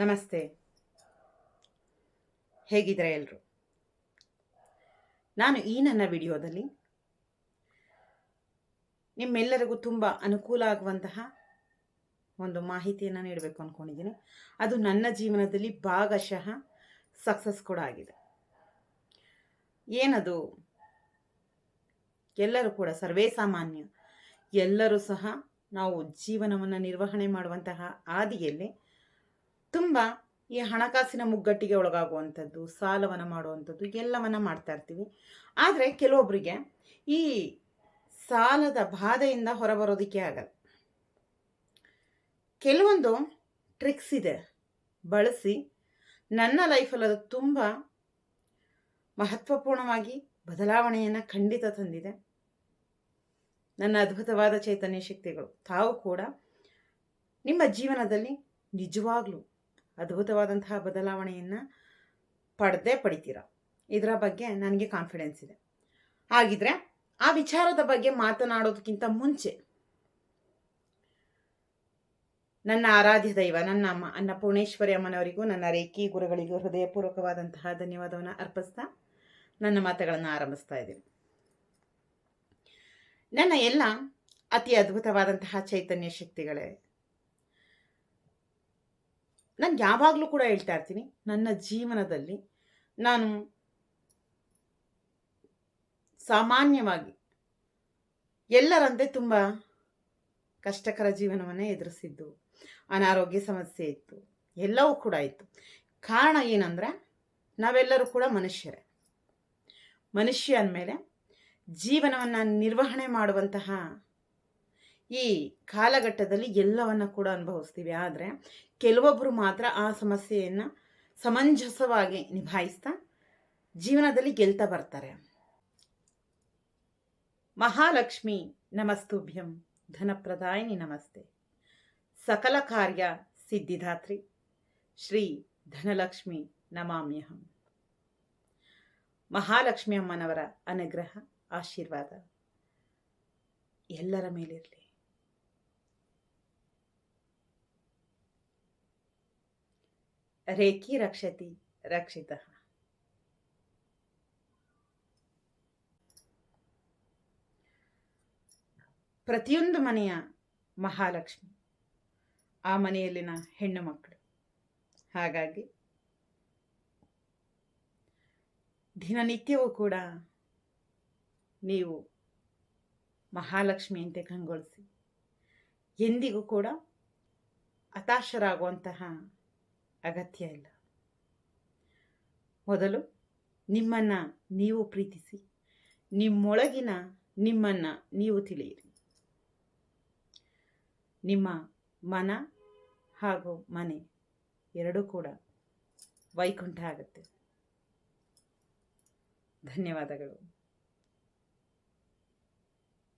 ನಮಸ್ತೆ. ಹೇಗಿದ್ರೆ ಎಲ್ಲರೂ ನಾನು ಈ ನನ್ನ ವಿಡಿಯೋದಲ್ಲಿ ನಿಮ್ಮೆಲ್ಲರಿಗೂ ತುಂಬ ಅನುಕೂಲ ಆಗುವಂತಹ ಒಂದು ಮಾಹಿತಿಯನ್ನು ನೀಡಬೇಕು ಅಂದ್ಕೊಂಡಿದ್ದೀನಿ ಅದು ನನ್ನ ಜೀವನದಲ್ಲಿ ಭಾಗಶಃ ಸಕ್ಸಸ್ ಕೂಡ ಆಗಿದೆ. ಏನದು? ಎಲ್ಲರೂ ಕೂಡ ಸರ್ವೇ ಸಾಮಾನ್ಯ. ಎಲ್ಲರೂ ಸಹ ನಾವು ಜೀವನವನ್ನು ನಿರ್ವಹಣೆ ಮಾಡುವಂತಹ ಹಾದಿಯಲ್ಲಿ ತುಂಬ ಈ ಹಣಕಾಸಿನ ಮುಗ್ಗಟ್ಟಿಗೆ ಒಳಗಾಗುವಂಥದ್ದು, ಸಾಲವನ್ನು ಮಾಡುವಂಥದ್ದು ಎಲ್ಲವನ್ನು ಮಾಡ್ತಾ ಇರ್ತೀವಿ. ಆದರೆ ಕೆಲವೊಬ್ಬರಿಗೆ ಈ ಸಾಲದ ಬಾಧೆಯಿಂದ ಹೊರಬರೋದಕ್ಕೆ ಆಗಲ್ಲ. ಕೆಲವೊಂದು ಟ್ರಿಕ್ಸ್ ಇದೆ. ಬಳಸಿ ನನ್ನ ಲೈಫಲ್ಲಿ ಅದು ತುಂಬ ಮಹತ್ವಪೂರ್ಣವಾಗಿ ಬದಲಾವಣೆಯನ್ನು ಖಂಡಿತ ತಂದಿದೆ. ನನ್ನ ಅದ್ಭುತವಾದ ಚೈತನ್ಯ ಶಕ್ತಿಗಳು. ತಾವು ಕೂಡ ನಿಮ್ಮ ಜೀವನದಲ್ಲಿ ನಿಜವಾಗ್ಲೂ ಅದ್ಭುತವಾದಂತಹ ಬದಲಾವಣೆಯನ್ನು ಪಡೆದೇ ಪಡಿತೀರ? ಇದರ ಬಗ್ಗೆ ನನಗೆ ಕಾನ್ಫಿಡೆನ್ಸ್ ಇದೆ. ಹಾಗಿದ್ರೆ ಆ ವಿಚಾರದ ಬಗ್ಗೆ ಮಾತನಾಡೋದಕ್ಕಿಂತ ಮುಂಚೆ ನನ್ನ ಆರಾಧ್ಯ ದೈವ, ನನ್ನ ಅಮ್ಮ ಅನ್ನಪೂರ್ಣೇಶ್ವರಿ ಅಮ್ಮನವರಿಗೂ, ನನ್ನ ರೇಖಿ ಗುರುಗಳಿಗೂ ಹೃದಯಪೂರ್ವಕವಾದಂತಹ ಧನ್ಯವಾದವನ್ನು ಅರ್ಪಿಸ್ತಾ ನನ್ನ ಮಾತುಗಳನ್ನು ಆರಂಭಿಸ್ತಾ ಇದ್ದೀನಿ. ನನ್ನ ಎಲ್ಲ ಅತಿ ಅದ್ಭುತವಾದಂತಹ ಚೈತನ್ಯ ಶಕ್ತಿಗಳೇ ನಾನು ಯಾವಾಗಲೂ ಕೂಡ ಹೇಳ್ತಾ ಇರ್ತೀನಿ, ನನ್ನ ಜೀವನದಲ್ಲಿ ನಾನು ಸಾಮಾನ್ಯವಾಗಿ ಎಲ್ಲರಂತೆ ತುಂಬ ಕಷ್ಟಕರ ಜೀವನವನ್ನೇ ಎದುರಿಸಿದ್ದು, ಅನಾರೋಗ್ಯ ಸಮಸ್ಯೆ ಇತ್ತು, ಎಲ್ಲವೂ ಕೂಡ ಇತ್ತು. ಕಾರಣ ಏನಂದರೆ, ನಾವೆಲ್ಲರೂ ಕೂಡ ಮನುಷ್ಯರೇ. ಮನುಷ್ಯ ಅಂದಮೇಲೆ ಜೀವನವನ್ನು ನಿರ್ವಹಣೆ ಮಾಡುವಂತಹ ಈ ಕಾಲಘಟ್ಟದಲ್ಲಿ ಎಲ್ಲವನ್ನ ಕೂಡ ಅನುಭವಿಸ್ತೀವಿ. ಆದರೆ ಕೆಲವೊಬ್ಬರು ಮಾತ್ರ ಆ ಸಮಸ್ಯೆಯನ್ನು ಸಮಂಜಸವಾಗಿ ನಿಭಾಯಿಸ್ತಾ ಜೀವನದಲ್ಲಿ ಗೆಲ್ತಾ ಬರ್ತಾರೆ. ಮಹಾಲಕ್ಷ್ಮಿ ನಮಸ್ತುಭ್ಯಂ, ಧನಪ್ರದಾಯಿನಿ ನಮಸ್ತೆ. ಸಕಲ ಕಾರ್ಯ ಸಿದ್ಧಿದಾತ್ರಿ. ಶ್ರೀ ಧನಲಕ್ಷ್ಮಿ ನಮಾಮ್ಯಹಂ. ಮಹಾಲಕ್ಷ್ಮಿ ಅಮ್ಮನವರ ಅನುಗ್ರಹ, ಆಶೀರ್ವಾದ ಎಲ್ಲರ ಮೇಲಿರಲಿ. ರೇಖಿ ರಕ್ಷತಿ, ರಕ್ಷಿತ. ಪ್ರತಿಯೊಂದು ಮನೆಯ ಮಹಾಲಕ್ಷ್ಮಿ, ಆ ಮನೆಯಲ್ಲಿನ ಹೆಣ್ಣು ಮಕ್ಕಳು. ಹಾಗಾಗಿ ದಿನನಿತ್ಯವೂ ಕೂಡ ನೀವು ಮಹಾಲಕ್ಷ್ಮಿಯಂತೆ ಕಂಗೊಳಿಸಿ, ಎಂದಿಗೂ ಕೂಡ ಹತಾಶರಾಗುವಂತಹ ಅಗತ್ಯ ಇಲ್ಲ. ಮೊದಲು ನಿಮ್ಮನ್ನು ನೀವು ಪ್ರೀತಿಸಿ, ನಿಮ್ಮೊಳಗಿನ ನಿಮ್ಮನ್ನು ನೀವು ತಿಳಿಯಿರಿ. ನಿಮ್ಮ ಮನ ಹಾಗೂ ಮನೆ ಎರಡೂ ಕೂಡ ವೈಕುಂಠ ಆಗುತ್ತೆ. ಧನ್ಯವಾದಗಳು.